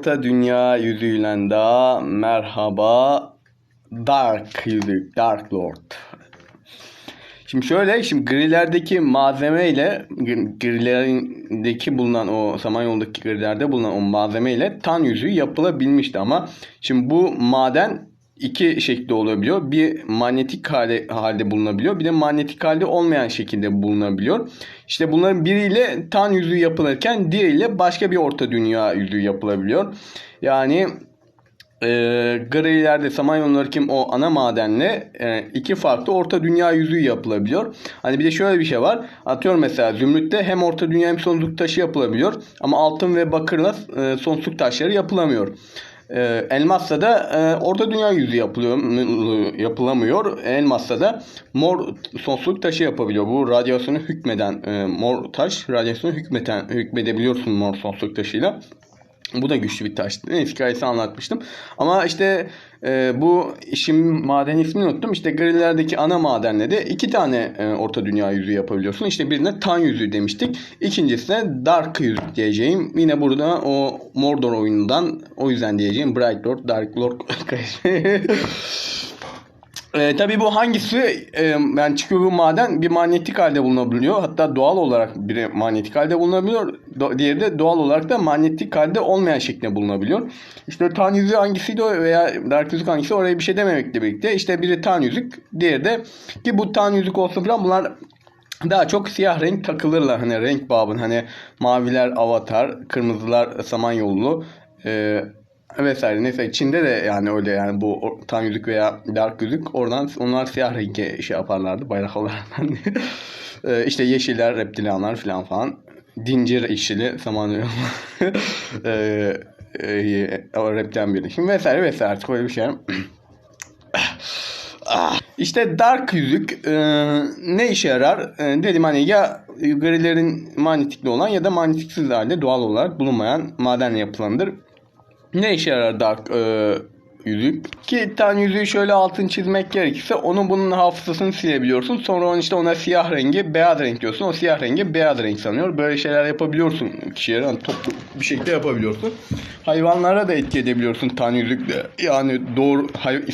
Orta Dünya yüzüyle daha merhaba Dark yüzük, Dark Lord. Şimdi şöyle, şimdi grilerdeki malzeme ile grilerdeki bulunan o Samanyolu'daki grilerde bulunan o malzeme ile tan yüzüğü yapılabilmişti ama şimdi bu maden iki şekilde olabiliyor. Bir manyetik hale, halde bulunabiliyor. Bir de manyetik halde olmayan şekilde bulunabiliyor. İşte bunların biriyle tan yüzüğü yapılırken diğeriyle başka bir orta dünya yüzüğü yapılabiliyor. Yani e, grilerde Samanyolu'daki o ana madenle e, iki farklı orta dünya yüzüğü yapılabiliyor. Hani bir de şöyle bir şey var. Atıyorum mesela zümrütte hem orta dünya hem sonsuzluk taşı yapılabiliyor. Ama altın ve bakırla e, sonsuzluk taşları yapılamıyor. E, elmasla da e, orta dünya yüzü yapılıyor yapılamıyor. Elmasla da mor sonsuzluk taşı yapabiliyor. Bu radyasyonu hükmeden e, mor taş radyasyonu hükmeten hükmedebiliyorsun mor sonsuzluk taşıyla. Bu da güçlü bir. Neyse hikayesi anlatmıştım. Ama işte e, bu işim maden ismini unuttum. İşte grillerdeki ana madenle de iki tane e, orta dünya yüzüğü yapabiliyorsun. İşte birine tan yüzüğü demiştik. İkincisine dark yüzük diyeceğim. Yine burada o Mordor oyunundan o yüzden diyeceğim Bright Lord, Dark Lord. E, tabii bu hangisi e, yani çıkıyor bu maden bir manyetik halde bulunabiliyor. Hatta doğal olarak biri manyetik halde bulunabiliyor. Do, diğeri de doğal olarak da manyetik halde olmayan şeklinde bulunabiliyor. İşte tan yüzüğü hangisiydi veya dark yüzük hangisi oraya bir şey dememekle birlikte. İşte biri tan yüzük diğeri de ki bu tan yüzük olsun falan bunlar daha çok siyah renk takılırlar hani renk babın hani maviler avatar, kırmızılar samanyolu, e, vesaire. Neyse Çin'de de yani öyle yani bu tam yüzük veya dark yüzük oradan onlar siyah rengi şey yaparlardı bayrak olarak. ee, işte yeşiller, reptilyanlar falan falan. Dincir işçili saman ee, e, o reptilyan birleşim vesaire vesaire artık öyle bir şey. İşte dark yüzük e, ne işe yarar? E, dedim hani ya grilerin manyetikli olan ya da manyetiksiz halde doğal olarak bulunmayan madenle yapılandır. Ne işe yarar dark e, yüzük? Ki tane yüzüğü şöyle altın çizmek gerekirse onun bunun hafızasını silebiliyorsun. Sonra onun işte ona siyah rengi beyaz renk diyorsun. O siyah rengi beyaz renk sanıyor. Böyle şeyler yapabiliyorsun kişilere. Yani toplu bir şekilde yapabiliyorsun. Hayvanlara da etki edebiliyorsun tane yüzükle. Yani doğru hay,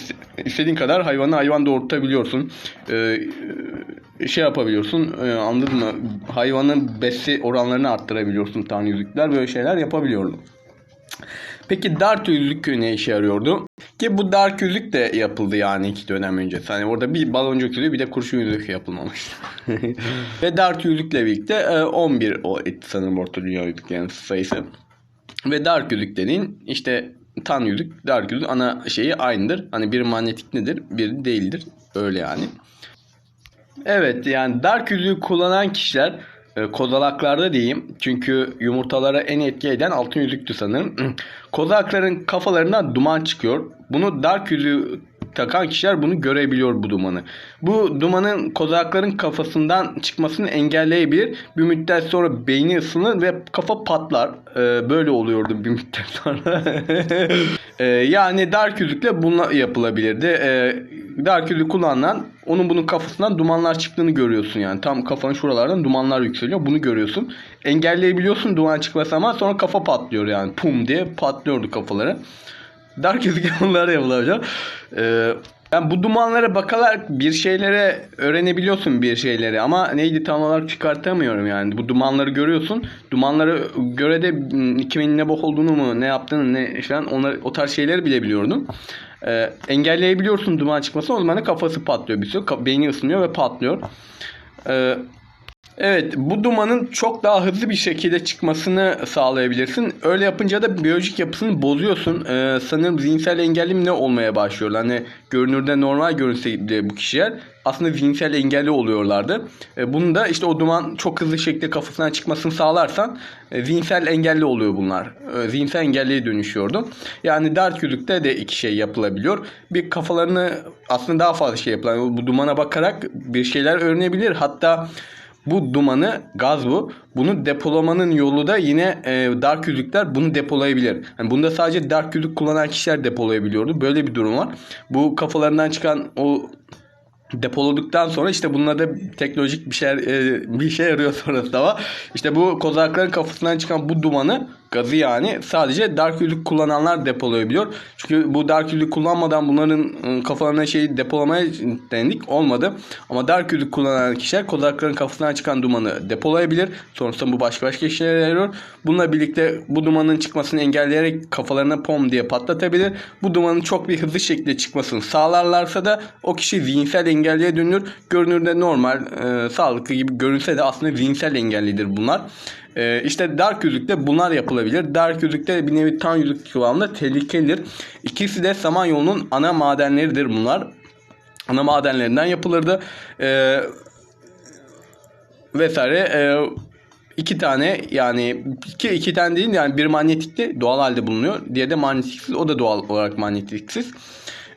istediğin kadar hayvanı hayvan doğurtabiliyorsun. Ee, şey yapabiliyorsun. E, anladın mı? Hayvanın besi oranlarını arttırabiliyorsun tane yüzükler. Böyle şeyler yapabiliyordum. Peki dark yüzük ne işe yarıyordu? Ki bu dark yüzük de yapıldı yani iki dönem önce. Hani orada bir baloncuk yüzüğü bir de kurşun yüzük yapılmamış. Ve dark yüzükle birlikte 11 e, o sanırım orta dünya yüzüklerin sayısı. Ve dark yüzük dediğin işte tan yüzük, dark yüzük ana şeyi aynıdır. Hani bir manyetik nedir, bir değildir. Öyle yani. Evet yani dark yüzüğü kullanan kişiler kozalaklarda diyeyim. Çünkü yumurtalara en etki eden altın yüzüktü sanırım. Kozalakların kafalarından duman çıkıyor. Bunu dark yüzüğü takan kişiler bunu görebiliyor bu dumanı. Bu dumanın kozalakların kafasından çıkmasını engelleyebilir. Bir müddet sonra beyni ısınır ve kafa patlar. Ee, böyle oluyordu bir müddet sonra. ee, yani dark yüzükle bununla yapılabilirdi. Ee, dark yüzük kullanılan onun bunun kafasından dumanlar çıktığını görüyorsun yani. Tam kafanın şuralardan dumanlar yükseliyor. Bunu görüyorsun. Engelleyebiliyorsun duman çıkması ama sonra kafa patlıyor yani. Pum diye patlıyordu kafaları. Dark gezegenler yapılacak. Ee, yani bu dumanlara bakarak bir şeylere öğrenebiliyorsun bir şeyleri ama neydi tam olarak çıkartamıyorum yani. Bu dumanları görüyorsun. Dumanları göre de hmm, kimin ne bok olduğunu mu ne yaptığını ne falan onları, o tarz şeyleri bilebiliyordum. Ee, engelleyebiliyorsun duman çıkmasını o zaman kafası patlıyor bir sürü. Beyni ısınıyor ve patlıyor. Ee, Evet bu dumanın çok daha hızlı bir şekilde çıkmasını sağlayabilirsin. Öyle yapınca da biyolojik yapısını bozuyorsun. Ee, sanırım zihinsel engelli ne olmaya başlıyor. Hani görünürde normal görünse bile bu kişiler aslında zihinsel engelli oluyorlardı. Ee, bunu da işte o duman çok hızlı şekilde kafasından çıkmasını sağlarsan e, zihinsel engelli oluyor bunlar. E, zihinsel engelliye dönüşüyordu. Yani dark yüzükte de iki şey yapılabiliyor. Bir kafalarını aslında daha fazla şey yapılan bu dumana bakarak bir şeyler öğrenebilir. Hatta bu dumanı gaz bu. Bunu depolamanın yolu da yine e, dark yüzükler bunu depolayabilir. Yani bunda sadece dark yüzük kullanan kişiler depolayabiliyordu. Böyle bir durum var. Bu kafalarından çıkan o depoladıktan sonra işte bunlarda teknolojik bir şey e, bir şey yarıyor sonrasında var. İşte bu kozakların kafasından çıkan bu dumanı gazı yani sadece dark yüzük kullananlar depolayabiliyor. Çünkü bu dark yüzük kullanmadan bunların ıı, kafalarına şeyi depolamaya denedik olmadı. Ama dark yüzük kullanan kişiler kozakların kafasından çıkan dumanı depolayabilir. Sonrasında bu başka başka işlere yarıyor. Bununla birlikte bu dumanın çıkmasını engelleyerek kafalarına pom diye patlatabilir. Bu dumanın çok bir hızlı şekilde çıkmasını sağlarlarsa da o kişi zihinsel engelliye dönür. Görünürde normal, e, sağlıklı gibi görünse de aslında zihinsel engellidir bunlar. E, işte dark yüzükte bunlar yapılabilir. Dark yüzükte bir nevi tan yüzük kıvamında tehlikelidir. İkisi de Samanyolu'nun ana madenleridir bunlar. Ana madenlerinden yapılırdı. E, vesaire. E, iki tane yani iki, iki tane değil yani bir manyetikli doğal halde bulunuyor. Diğeri de manyetiksiz. O da doğal olarak manyetiksiz.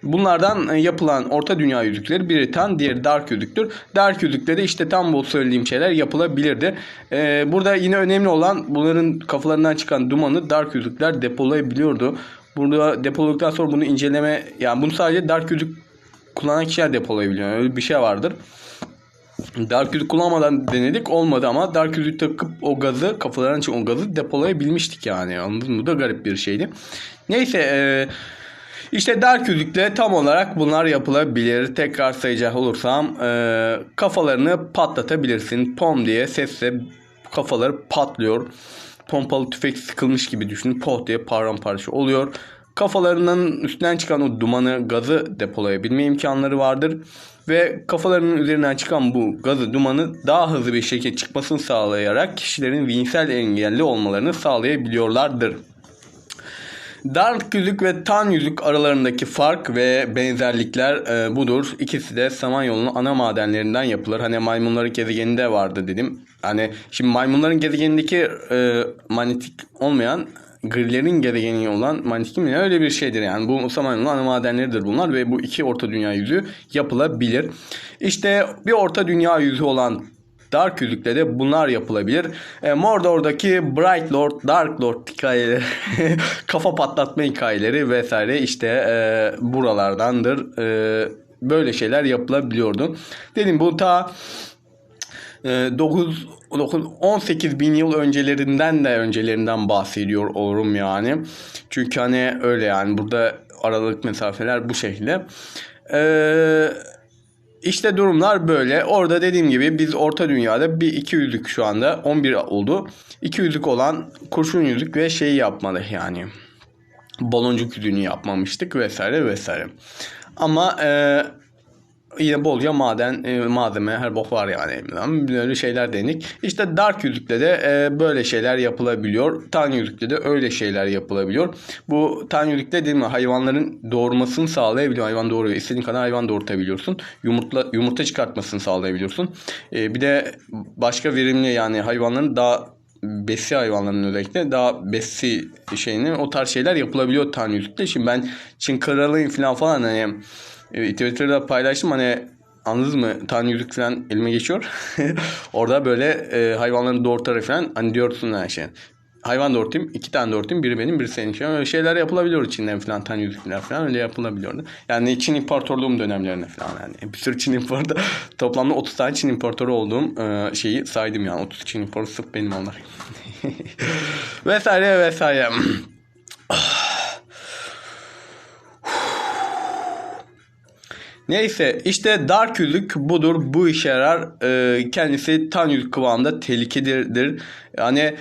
Bunlardan e, yapılan orta dünya yüzükleri biri tan diğeri dark yüzüktür. Dark yüzükte de işte tam bu söylediğim şeyler yapılabilirdi. Ee, burada yine önemli olan bunların kafalarından çıkan dumanı dark yüzükler depolayabiliyordu. Burada depoladıktan sonra bunu inceleme yani bunu sadece dark yüzük kullanan kişiler depolayabiliyor. Öyle bir şey vardır. Dark yüzük kullanmadan denedik olmadı ama dark yüzük takıp o gazı kafalarına çıkan o gazı depolayabilmiştik yani. Anladın mı? Bu da garip bir şeydi. Neyse eee işte dark yüzükle tam olarak bunlar yapılabilir. Tekrar sayacak olursam e, kafalarını patlatabilirsin. Pom diye sesle kafaları patlıyor. Pompalı tüfek sıkılmış gibi düşünün. Poh diye paramparça oluyor. Kafalarının üstünden çıkan o dumanı, gazı depolayabilme imkanları vardır. Ve kafalarının üzerinden çıkan bu gazı, dumanı daha hızlı bir şekilde çıkmasını sağlayarak kişilerin zihinsel engelli olmalarını sağlayabiliyorlardır. Dark yüzük ve tan yüzük aralarındaki fark ve benzerlikler e, budur. İkisi de Samanyolu'nun ana madenlerinden yapılır. Hani maymunların gezegeninde vardı dedim. Hani şimdi maymunların gezegenindeki e, manyetik olmayan grilerin gezegeni olan manyetik mi öyle bir şeydir yani. Bu Samanyolu'nun ana madenleridir bunlar ve bu iki orta dünya yüzü yapılabilir. İşte bir orta dünya yüzü olan Dark yüzükle de bunlar yapılabilir. E, Mordor'daki Bright Lord, Dark Lord hikayeleri, kafa patlatma hikayeleri vesaire işte e, buralardandır. E, böyle şeyler yapılabiliyordu. Dedim bu ta e, 9 9 18 bin yıl öncelerinden de öncelerinden bahsediyor olurum yani. Çünkü hani öyle yani burada aralık mesafeler bu şekilde. Eee işte durumlar böyle. Orada dediğim gibi biz orta dünyada bir iki yüzük şu anda 11 oldu. İki yüzük olan kurşun yüzük ve şeyi yapmadı yani. Baloncuk yüzüğünü yapmamıştık vesaire vesaire. Ama e, yine bolca maden e, malzeme her bok var yani böyle şeyler denik. İşte dark yüzükle de e, böyle şeyler yapılabiliyor. Tan yüzükle de öyle şeyler yapılabiliyor. Bu tan yüzükle değil mi hayvanların doğurmasını sağlayabiliyor. Hayvan doğuruyor. İstediğin kadar hayvan doğurtabiliyorsun. Yumurta yumurta çıkartmasını sağlayabiliyorsun. E, bir de başka verimli yani hayvanların daha besi hayvanların özellikle daha besi şeyini o tarz şeyler yapılabiliyor tan yüzükle. Şimdi ben Çin kralıyım falan falan hani e, Twitter'da paylaştım hani anladınız mı? Tan yüzük falan elime geçiyor. Orada böyle e, hayvanların doğurtarak falan hani diyorsun her şey. Hayvan doğurtayım, iki tane doğurtayım, biri benim, biri senin. Öyle şeyler yapılabiliyor Çin'den falan, tan yüzükler falan öyle yapılabiliyordu. Yani Çin imparatorluğum dönemlerine falan yani. Bir sürü Çin imparatoru, toplamda 30 tane Çin imparatoru olduğum e, şeyi saydım yani. 30 Çin imparatoru sırf benim onlar. vesaire vesaire. Neyse işte dark yüzük budur. Bu işe yarar. Ee, kendisi tan yüzük kıvamında tehlikedir. Yani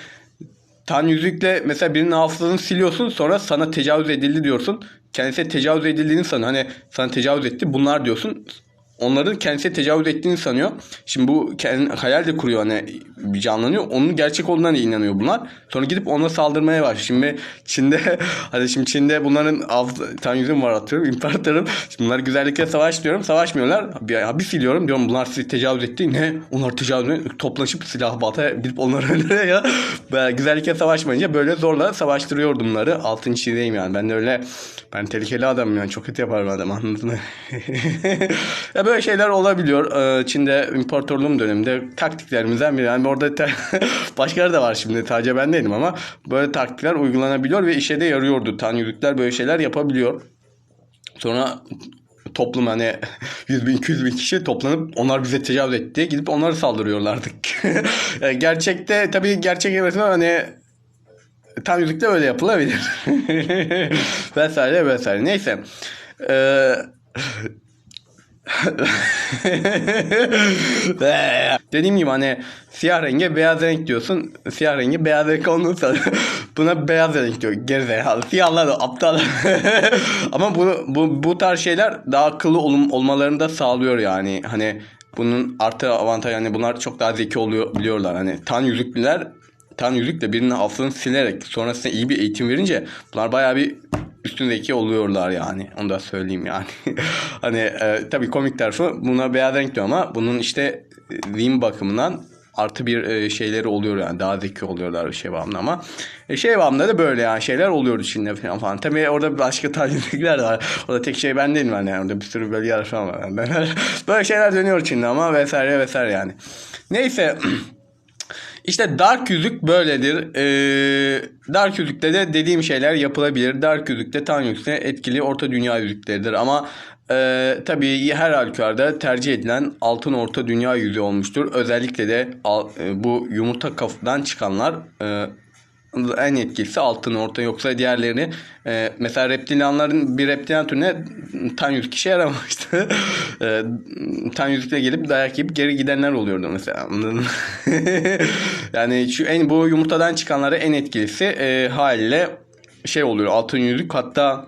tan yüzükle mesela birinin hafızasını siliyorsun sonra sana tecavüz edildi diyorsun. Kendisi tecavüz edildiğini sanıyor. Hani sana tecavüz etti bunlar diyorsun onların kendisine tecavüz ettiğini sanıyor. Şimdi bu kendi, hayal de kuruyor hani canlanıyor. Onun gerçek olduğuna inanıyor bunlar. Sonra gidip ona saldırmaya başlıyor. Şimdi Çin'de hadi şimdi Çin'de bunların tam yüzüm var atıyorum. İmparatorun. Şimdi bunlar güzellikle savaş diyorum. Savaşmıyorlar. Bir, bir siliyorum diyorum bunlar sizi tecavüz etti. Ne? Onlar tecavüz ediyor. Toplaşıp silah balta gidip onları öldürüyor ya. Güzellikle savaşmayınca böyle zorla savaştırıyordum bunları. Altın çizeyim yani. Ben de öyle ben tehlikeli adamım yani. Çok kötü yaparım adam anladın mı? ya böyle şeyler olabiliyor. Ee, Çin'de imparatorluğum döneminde taktiklerimizden biri. Yani orada te- başkaları da var şimdi. Sadece ben değilim ama böyle taktikler uygulanabiliyor ve işe de yarıyordu. Tan yüzükler böyle şeyler yapabiliyor. Sonra toplum hani 100 bin 200 bin kişi toplanıp onlar bize tecavüz etti gidip onları saldırıyorlardı. yani gerçekte tabii gerçek evet hani de öyle yapılabilir. vesaire vesaire. Neyse. Ee, Dediğim gibi hani siyah renge beyaz renk diyorsun. Siyah rengi beyaz renk olursa buna beyaz renk diyor. Gerizekalı. Siyahlar da aptal. Ama bu, bu, bu tarz şeyler daha akıllı olum, olmalarını da sağlıyor yani. Hani bunun artı avantaj yani bunlar çok daha zeki oluyor biliyorlar. Hani tan yüzüklüler yüzükle birinin hafızasını silerek sonrasında iyi bir eğitim verince bunlar bayağı bir üstündeki oluyorlar yani. Onu da söyleyeyim yani. hani e, tabii komik tarafı buna beyaz renk diyor ama bunun işte zihin bakımından artı bir e, şeyleri oluyor yani daha zeki oluyorlar şey bağımında ama e, şey bağımında da böyle yani şeyler oluyor içinde falan falan. Tabii orada başka tarzlıklar da var. Orada tek şey ben değilim yani. Orada bir sürü böyle yer falan var. böyle şeyler dönüyor içinde ama vesaire vesaire yani. Neyse İşte dark yüzük böyledir. Ee, dark yüzükte de dediğim şeyler yapılabilir. Dark yüzükte tan yüzükte etkili orta dünya yüzükleridir. Ama e, tabii her halükarda tercih edilen altın orta dünya yüzüğü olmuştur. Özellikle de al, e, bu yumurta kafadan çıkanlar e, en etkilisi altın orta yoksa diğerlerini e, mesela reptilyanların bir reptilyan türüne tan yüzük işe yaramamıştı. e, tan yüzükle gelip dayak yiyip geri gidenler oluyordu mesela yani şu en bu yumurtadan çıkanlara en etkilisi e, haliyle şey oluyor altın yüzük hatta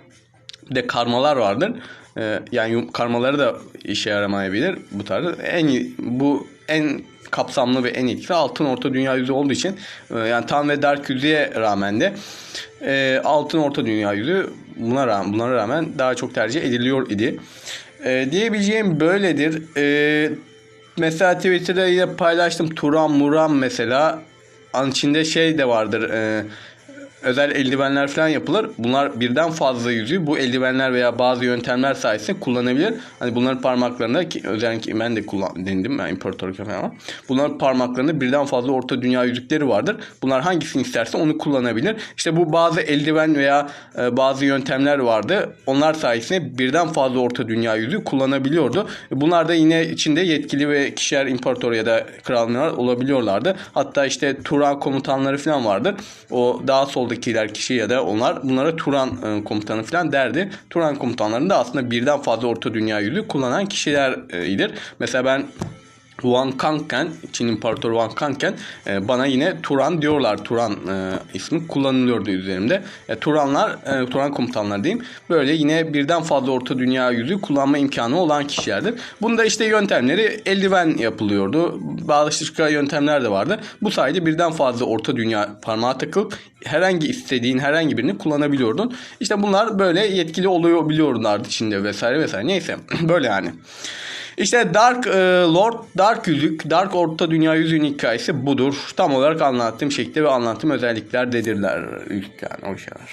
de karmalar vardır. E, yani karmaları da işe yaramayabilir bu tarz. En bu en kapsamlı ve en etkili altın orta dünya yüzü olduğu için e, yani tam ve dark yüzüye rağmen de e, altın orta dünya yüzü buna rağmen bunlara rağmen daha çok tercih ediliyor idi. E, diyebileceğim böyledir. E, mesela Twitter'da paylaştım Turan Muran mesela an içinde şey de vardır. E, özel eldivenler falan yapılır. Bunlar birden fazla yüzüğü bu eldivenler veya bazı yöntemler sayesinde kullanabilir. Hani bunların parmaklarında ki özellikle ben de kullan denedim ben imparatorluk falan bunların parmaklarında birden fazla orta dünya yüzükleri vardır. Bunlar hangisini isterse onu kullanabilir. İşte bu bazı eldiven veya e, bazı yöntemler vardı. Onlar sayesinde birden fazla orta dünya yüzüğü kullanabiliyordu. Bunlar da yine içinde yetkili ve kişiler imparator ya da krallar olabiliyorlardı. Hatta işte Turan komutanları falan vardır. O daha soldakiler kişi ya da onlar bunlara Turan e, komutanı falan derdi. Turan komutanlarında aslında birden fazla orta dünya yüzüğü kullanan kişilerdir. Mesela ben Wang Kangken, Çin İmparatoru Wang Kangken e, bana yine Turan diyorlar. Turan e, ismi kullanılıyordu üzerimde. E, Turanlar, e, Turan komutanlar diyeyim. Böyle yine birden fazla orta dünya yüzü kullanma imkanı olan kişilerdir. Bunda işte yöntemleri eldiven yapılıyordu. Başka yöntemler de vardı. Bu sayede birden fazla orta dünya parmağa takılıp herhangi istediğin herhangi birini kullanabiliyordun. İşte bunlar böyle yetkili oluyor biliyorlardı içinde vesaire vesaire. Neyse böyle yani. İşte Dark e, Lord, Dark Yüzük, Dark Orta Dünya Yüzüğün hikayesi budur. Tam olarak anlattığım şekilde ve anlattığım özellikler dedirler. Yani o şeyler.